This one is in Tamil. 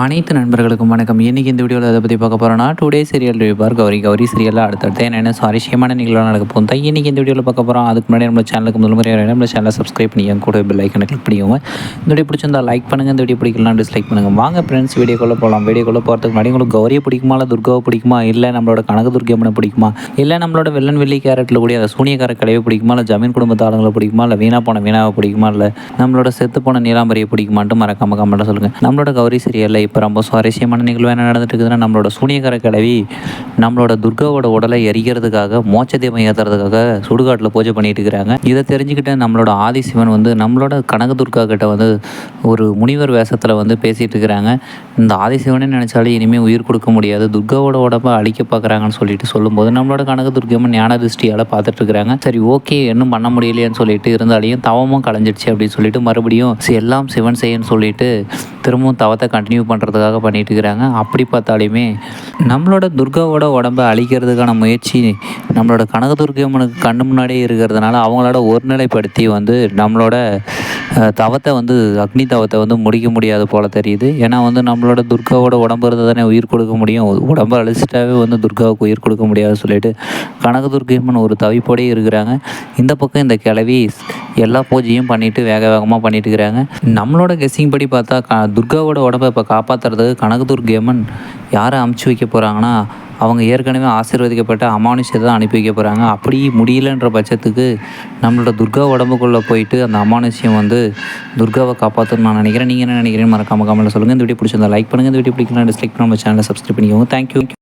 அனைத்து நண்பர்களுக்கும் வணக்கம். இன்றைக்கி இந்த வீடியோவில் அதை பற்றி பார்க்க போகிறோன்னா today serial review for Gowri. Gowri சீரியலில் அடுத்தடுத்து என்னென்ன சுவாரஸ்யமான நிகழ்வு நடக்க போகும் தான் இன்றைக்கி இந்த வீடியோவில் பார்க்க போகிறோம் அதுக்கு முன்னாடி நம்ம சேனலுக்கு முதல் முறையாக நம்ம சேனலை சப்ஸ்கிரைப் பண்ணி என் கூட பெல் ஐக்கனை கிளிக் பண்ணிக்கோங்க. இந்த வீடியோ பிடிச்சிருந்தா லைக் பண்ணுங்கள் இந்த வீடியோ பிடிக்கலாம் டிஸ்லைக் பண்ணுங்கள் வாங்க ஃப்ரெண்ட்ஸ் வீடியோக்குள்ளே போகலாம் வீடியோக்குள்ளே போகிறதுக்கு முன்னாடி உங்களுக்கு கௌரியை பிடிக்குமா இல்லை துர்காவை பிடிக்குமா? இல்லை நம்மளோட கனக துர்கம்மனை பிடிக்குமா? இல்லை நம்மளோட வெள்ளன் வெள்ளி கேரட்டில் கூடிய அந்த சூனியக்கார கலையை பிடிக்குமா? இல்லை ஜமீன் குடும்பத்து ஆளுங்களை பிடிக்குமா? இல்லை வீணா போன வீணாவை பிடிக்குமா? இல்லை நம்மளோட செத்து போன நீலாம்பரியை பிடிக்குமான்ட்டு மறக்காம கமெண்ட்டில் சொல்லுங்கள் நம்மளோட கௌரி சீரியலில் இப்போ ரொம்ப சுவாரஸ்யமான நிகழ்வு என்ன நடந்துட்டு இருக்குதுன்னா நம்மளோட சூனியகர கிழவி நம்மளோட துர்காவோட உடலை எரிக்கிறதுக்காக மோட்ச தீபம் ஏற்றுறதுக்காக சுடுகாட்டில் பூஜை பண்ணிட்டு இருக்கிறாங்க இதை தெரிஞ்சுக்கிட்டு நம்மளோட ஆதிசிவன் வந்து நம்மளோட கனக துர்கா கிட்ட வந்து ஒரு முனிவர் வேஷத்தில் வந்து பேசிகிட்டு இருக்கிறாங்க இந்த ஆதிசிவனே நினச்சாலே இனிமேல் உயிர் கொடுக்க முடியாது. துர்காவோட உடம்பை அழிக்க பார்க்குறாங்கன்னு சொல்லிட்டு சொல்லும்போது நம்மளோட கனக துர்க்கம் ஞான திருஷ்டியால் பார்த்துட்டு இருக்கிறாங்க சரி ஓகே இன்னும் பண்ண முடியலையேன்னு சொல்லிட்டு இருந்தாலையும் தவமும் கலைஞ்சிடுச்சு அப்படின்னு சொல்லிட்டு மறுபடியும் எல்லாம் சிவன் செய்யன்னு சொல்லிட்டு திரும்பவும் தவத்தை கண்டினியூ பண்ணுறதுக்காக பண்ணிகிட்டு இருக்கிறாங்க அப்படி பார்த்தாலுமே நம்மளோட துர்காவோட உடம்பை அழிக்கிறதுக்கான முயற்சி நம்மளோட கனக துர்கம்மனுக்கு கண்ணு முன்னாடியே இருக்கிறதுனால அவங்களோட ஒருநிலைப்படுத்தி வந்து நம்மளோட தவத்தை வந்து அக்னி தவத்தை வந்து முடிக்க முடியாது போல் தெரியுது. ஏன்னா வந்து நம்மளோட துர்காவோட உடம்பு இருந்தால் தானே உயிர் கொடுக்க முடியும். உடம்பை அழிச்சிட்டாவே வந்து துர்காவுக்கு உயிர் கொடுக்க முடியாதுன்னு சொல்லிட்டு கனக துர்கையம்மன் ஒரு தவிப்போடே இருக்கிறாங்க. இந்த பக்கம் இந்த கிளவி எல்லா பூஜையும் பண்ணிட்டு வேக வேகமாக பண்ணிட்டு இருக்கிறாங்க நம்மளோட கெஸ்ஸிங் படி பார்த்தா க துர்காவோட உடம்பை இப்போ காப்பாற்றுறதுக்கு கனகதுர்கேமன் யாரை அமுச்சு வைக்க போகிறாங்கன்னா அவங்க ஏற்கனவே ஆசீர்வதிக்கப்பட்ட அமானுஷத்தை தான் அனுப்பி வைக்க போகிறாங்க அப்படி முடியலன்ற பட்சத்துக்கு நம்மளோட துர்கா உடம்புக்குள்ளே போயிட்டு அந்த அமானுஷியம் வந்து துர்காவை காப்பாற்றணும்னு நான் நினைக்கிறேன். நீங்கள் என்ன நினைக்கிறீங்கன்னு மறக்காம கமெண்ட்டில் சொல்லுங்கள் இந்த வீடியோ பிடிச்சிருந்தா லைக் பண்ணுங்கள் இந்த வீடியோ பிடிக்கலாம் டிஸ்லைக் பண்ண நம்ம சேனலை சப்ஸ்கிரைப் பண்ணிக்கோங்க. தேங்க்யூ